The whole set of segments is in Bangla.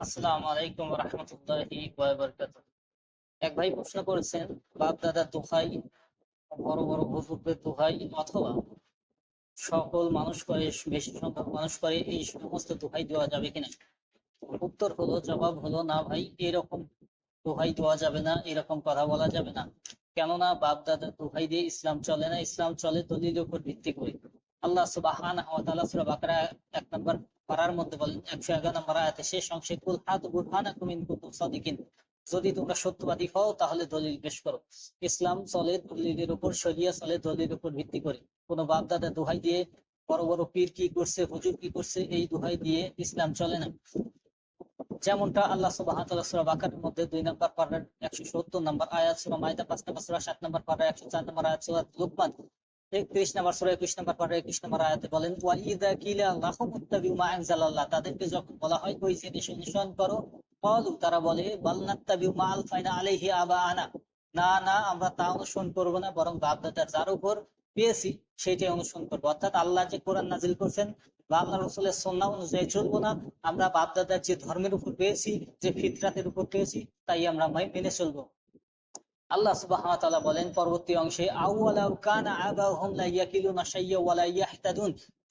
আসসালামু আলাইকুম এক ভাই প্রশ্ন করেছেন বাপ দাদা দোহাই, বড় বড় দোহাই অথবা সকল মানুষ করে, বেশি সংখ্যক মানুষ করে, এই সমস্ত দোহাই দেওয়া যাবে কিনা? উত্তর হলো, জবাব হলো, না ভাই, এরকম দোহাই দেওয়া যাবে না, এরকম কথা বলা যাবে না। কেননা বাপ দাদা দোহাই দিয়ে ইসলাম চলে না, ইসলাম চলে দলিলের উপর ভিত্তি করে। আল্লাহ সূরা বাকারা এক নম্বর পারার মধ্যে বলেন একশো এগারো নম্বর আয়াতে শেষ অংশে কুল হাত বুরহানাকুম ইন কুনতুম সাদিকিন। যদি তোমরা সত্যবাদী হও, তাহলে দলিল পেশ করো। ইসলাম চলে দলিলের উপর, শরিয়া চলে দলিলের উপর ভিত্তি করে। কোনো বাপ দাদা দোহাই দিয়ে, বড় বড় পীর কি করছে, হুজুর কি করছে, এই দোহাই দিয়ে ইসলাম চলে না। যেমনটা আল্লাহ বাকারার মধ্যে দুই নম্বর পারার একশো সত্তর নম্বর আয়াত, সূরা মাইদা পাঁচ নম্বর, সূরা সাত নম্বর পারা একশো চার নম্বর আয়াত, সূরা লুকমান একত্রিশ নম্বর একুশ নম্বর পারা একুশ নম্বর আয়াতে বলেন ওয়া ইযা কিলা মা আনজালাল্লাহ তাদেরকে যখন বলা হয়, ওই জিনিস অনুসরণ করো তারা বলে, বাল নাত্তাবিউ মা আলাইহি আবাআনা না না, আমরা তা অনুসরণ করব না, বরং বাপ দাদার যার উপর পেয়েছি, সেটাই অনুসরণ করব অর্থাৎ আল্লাহ যে কোরআন নাজিল করছেন বা আল্লাহ রসুলের সন্না অনুযায়ী চলবো না, আমরা বাপ দাদার যে ধর্মের উপর পেয়েছি, যে ফিতরাতের উপর পেয়েছি, তাই আমরা মেনে চলবো। আল্লাহ সুবহানাহু বলেন, পরবর্তী অংশে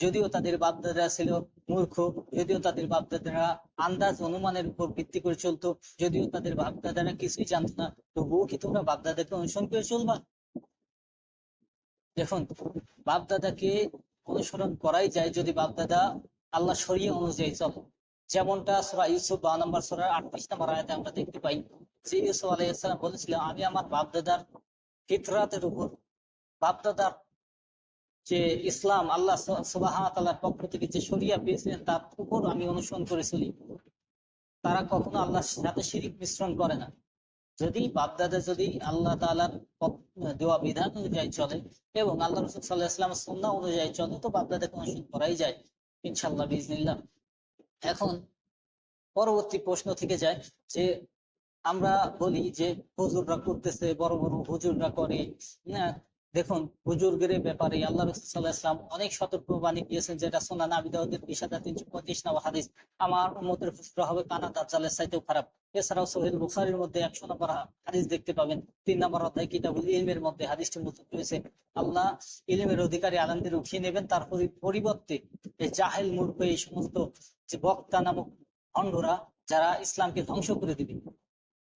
যদিও তাদের বাপদাদারা ছিল মূর্খ, যদিও তাদের বাপদাদারা আন্দাজ অনুমানের উপর ভিত্তি করে চলতো, যদিও তাদের বাপদাদারা কিছুই জানতো না, তবুও কি তোমরা বাপদাদাকে অনুসরণ করে চলবা? দেখুন, বাপদাদাকে অনুসরণ করাই যায় যদি বাপদাদা আল্লাহ শরীয় অনুযায়ী চলে। যেমনটা সূরা ইউসুফ বা নম্বর সূরা আটত্রিশ নম্বর আয়াতে আমরা দেখতে পাই বলেছিলেন, আমি আমার বাপদাদার ফিতরাতের উপর বাপদাদার যে ইসলাম, আল্লাহ সুবাহান তাআলার পক্ষ থেকে যে শরিয়া পেয়েছিলেন, তার উপর আমি অনুসরণ করে চলি। তারা কখনো আল্লাহর সাথে শিরিক মিশ্রণ করে না। যদি বাপদাদা, যদি আল্লাহ তাআলার পক- দেওয়া বিধান অনুযায়ী চলে এবং আল্লাহ রসুল সাল্লাহ ইসলামের সুন্নাহ অনুযায়ী চলে, তো বাপদাদাকে অনুসরণ করাই যায় ইনশাল্লাহ বিজনিল্লাহ এখন পরবর্তী প্রশ্ন থেকে যায় যে আমরা বলি যে হুজুররা করতেছে, বড় বড় হুজুররা করে। হ্যাঁ দেখুন হুজুরগের ব্যাপারে আল্লাহ রসুল সাল্লাহ ইসলাম অনেক সতর্ক বাণী দিয়েছেন, যেটা সোনান আবিদাউদ্দিন বিশ হাজার তিনশো পঁচিশ নম্বর হাদিস। আমার উম্মতের ফুসরা হবে কানা দাজ্জালের চাইতেও খারাপ। এছাড়াও সোহেল বুখারির মধ্যে একশো নম্বর হাদিস দেখতে পাবেন। তিন নম্বর অধ্যায় কিতাবুল ইলমের মধ্যে হাদিসটি মজুদ রয়েছে। আল্লাহ ইলমের অধিকারী আনন্দের উঠিয়ে নেবেন, তার পরিবর্তে এই জাহেল মূর্খ এই সমস্ত যে বক্তা নামক ভণ্ডরা, যারা ইসলামকে ধ্বংস করে দিবে।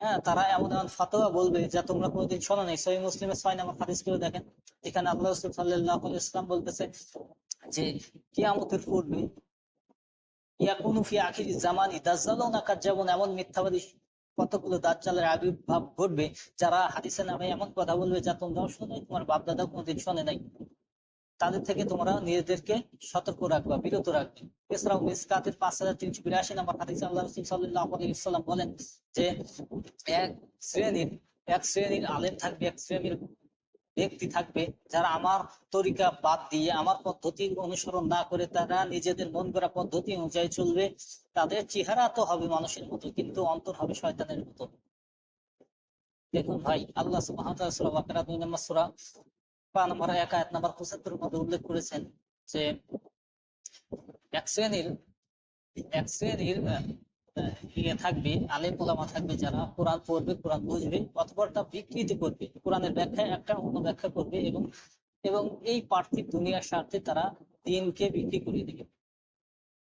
হ্যাঁ তারা এমন এমন ফাতোয়া বলবে যা তোমরা কোনোদিন শোনো নাই। সহি মুসলিমের ছয় নম্বর হাদিস করে দেখেন এখানে আল্লাহ রসুল সাল্লাহ ইসলাম বলতেছে যে, কিয়ামতের পূর্বে ইয়াকুনু ফি আখির জামানি দাজ্জালও না যেমন এমন মিথ্যাবাদী কতগুলো দাজ্জালের আবির্ভাব ঘটবে, যারা হাদিসের নামে এমন কথা বলবে যা তোমরাও শোনো তোমার বাপ দাদা কোনোদিন শোনে নাই। তাদের থেকে তোমরা নিজেদেরকে সতর্ক রাখবা, বিরত রাখবে। এছাড়াও মিসকাতের পাঁচ হাজার তিনশো বিরাশি নম্বর হাদিস আল্লাহ রসুল সাল্লাহ বলেন যে, এক শ্রেণির এক শ্রেণির আলেম থাকবে, এক শ্রেণির ব্যক্তি থাকবে যারা আমার তরিকা বাদ দিয়ে, আমার পদ্ধতি অনুসরণ না করে তারা নিজেদের মন করা পদ্ধতি অনুযায়ী চলবে, তাদের চেহারা তো হবে মানুষের মতো, কিন্তু অন্তর হবে শয়তানের মতো। দেখুন ভাই, আল্লাহ সুবাহ এক আয়াত পঁচাত্তর মধ্যে উল্লেখ করেছেন যে এক শ্রেণির এক শ্রেণির ইয়ে থাকবে থাকবে যারা কোরআন পড়বে, কোরআন বুঝবে, অথবা তা বিকৃতি করবে, কোরআনের ব্যাখ্যা একটা অন্য ব্যাখ্যা করবে এবং এবং এই পার্থিব দুনিয়ার স্বার্থে তারা দিনকে বিক্রি করে দেবে।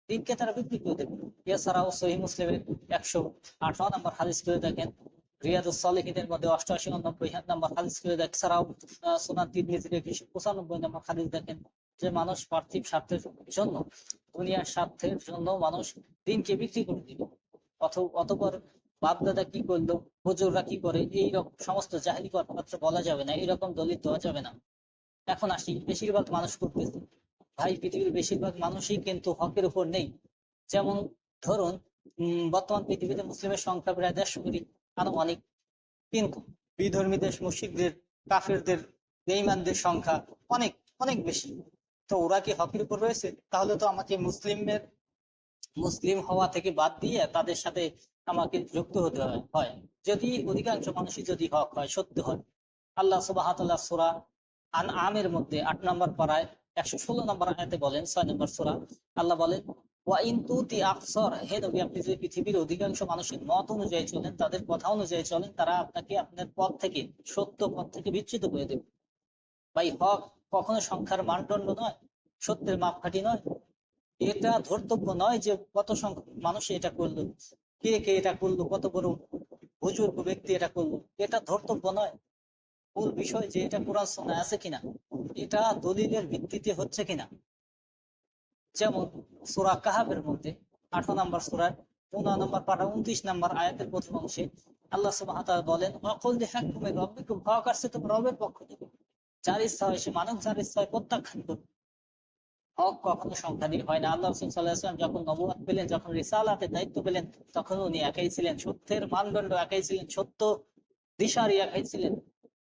দিনকে তারা বিক্রি করে দেবে। এছাড়াও সহি মুসলিমের একশো আঠারো নম্বর হাদিস করে দেখেন রিয়াদুস মধ্যে অষ্টআশি নম্বর হাদিস করে সোনান তিরমিজির একশো পঁচানব্বই নম্বর হাদিস দেখেন যে মানুষ পার্থিব স্বার্থের জন্য, দুনিয়ার স্বার্থের জন্য মানুষ দিনকে বিক্রি করে অথ- অতপর বাপদাদা কি করল কি করে, এই রকম সমস্ত জাহিলি কথাবার্তা বলা যাবে না, এরকম দলিল দেওয়া যাবে না। এখন আসি, বেশিরভাগ মানুষ করতেছে। ভাই, পৃথিবীর বেশিরভাগ মানুষই কিন্তু হকের উপর নেই। যেমন ধরুন বর্তমান পৃথিবীতে মুসলিমের সংখ্যা প্রায় দেড়শো কোটি। আনুমানিক কিন্তু বিধর্মীদের মুশিকদের কাফেরদের, বেঈমানদের সংখ্যা অনেক অনেক বেশি। তো ওরা কি হকের উপর রয়েছে? তাহলে তো আমাকে মুসলিমের মুসলিম হওয়া থেকে বাদ দিয়ে তাদের সাথে আমাকে যুক্ত হতে হয়। যদি অধিকাংশ মানুষই যদি হক হয়, সত্য হয়। আল্লাহ সুবাহ সুরা আন আমের মধ্যে আট নম্বর পাড়ায় একশো ষোলো নম্বর আয়াতে বলেন, ছয় নম্বর সুরা, আল্লাহ বলেন পৃথিবীর অধিকাংশ মানুষের মত অনুযায়ী চলেন, তাদের কথা অনুযায়ী চলেন, তারা আপনাকে আপনার পথ থেকে, সত্য পথ থেকে করে দেবে। ভাই, হক কখনো সংখ্যার মানদণ্ড নয়, সত্যের মাপকাঠি নয়। এটা ধর্তব্য নয় যে কত সংখ্যক মানুষ এটা করল, কে কে এটা করল, কত বড় বুজুর্গ ব্যক্তি এটা করল। এটা ধর্তব্য নয়। মূল বিষয় যে এটা কোরআন আছে কিনা, এটা দলিলের ভিত্তিতে হচ্ছে কিনা। যেমন সুরা কাহাবের মধ্যে আঠারো নম্বর সুরার পনেরো নম্বর পাঠা, উনত্রিশ নম্বর আয়াতের প্রথম অংশে আল্লাহ সুবাহ বলেন, অকল দেখা তুমি রব্বিকুম হক আসছে তো রবের পক্ষ থেকে যার ইচ্ছা হয় সে মানব যার ইচ্ছা হয় প্রত্যাখ্যান করবে। হক কখনো সংখ্যা দিয়ে হয় না। আল্লাহ রসুল সাল্লাহাম যখন নবুয়াদ পেলেন, যখন রিসালাতে দায়িত্ব পেলেন, তখন উনি একাই ছিলেন, সত্যের মানদণ্ড একাই ছিলেন, সত্য দিশারি একাই ছিলেন।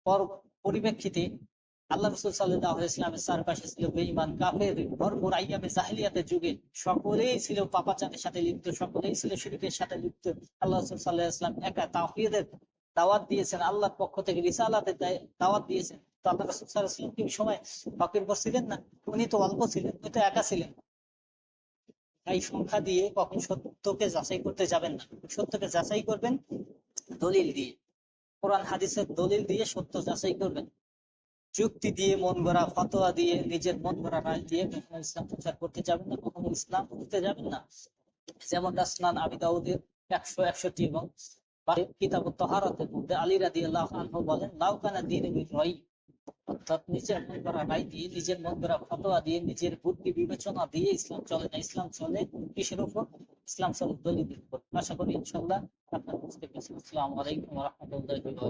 পর পরিপ্রেক্ষিতে আল্লাহ রসুল সাল্লাহ ইসলামের চারপাশে ছিল বেঈমান, কাফের, ভরপুর আইয়ামে জাহিলিয়াতের যুগে। সকলেই ছিল পাপাচারের সাথে লিপ্ত, সকলেই ছিল শিরকের সাথে লিপ্ত। আল্লাহ রসুল সাল্লাহ ইসলাম একা তাহিদের দাওয়াত দিয়েছেন, আল্লাহর পক্ষ থেকে রিসালাতে দাওয়াত দিয়েছেন। তো আল্লাহ রসুল সাল্লাহ ইসলাম কি সময় ছিলেন না? উনি তো অল্প ছিলেন, উনি তো একা ছিলেন। এই সংখ্যা দিয়ে কখন সত্যকে যাচাই করতে যাবেন না? সত্যকে যাচাই করবেন দলিল দিয়ে। কোরআন, হাদিসের দলিল দিয়ে সত্য যাচাই করবেন। যুক্তি দিয়ে, মন গড়া ফতোয়া দিয়ে, নিজের মন গড়া রায় দিয়ে কখনো ইসলাম প্রচার করতে যাবেন না, কখনো ইসলাম করতে যাবেন না। যেমন রাসনান আবি দাউদের একশো একষট্টি এবং কিতাব তহারতের মধ্যে আলী রাদি আল্লাহ বলেন লাউকানা দিন নিজের মন গড়া রায় দিয়ে, নিজের মন গড়া ফতোয়া দিয়ে, নিজের বুদ্ধি বিবেচনা দিয়ে ইসলাম চলে না, ইসলাম চলে কিসের উপর? ইসলাম চলে দলিলের উপর। আশা করি ইনশাল্লাহ আপনার বুঝতে পেরেছেন আসসালামু আলাইকুম রহমতুল্লাহ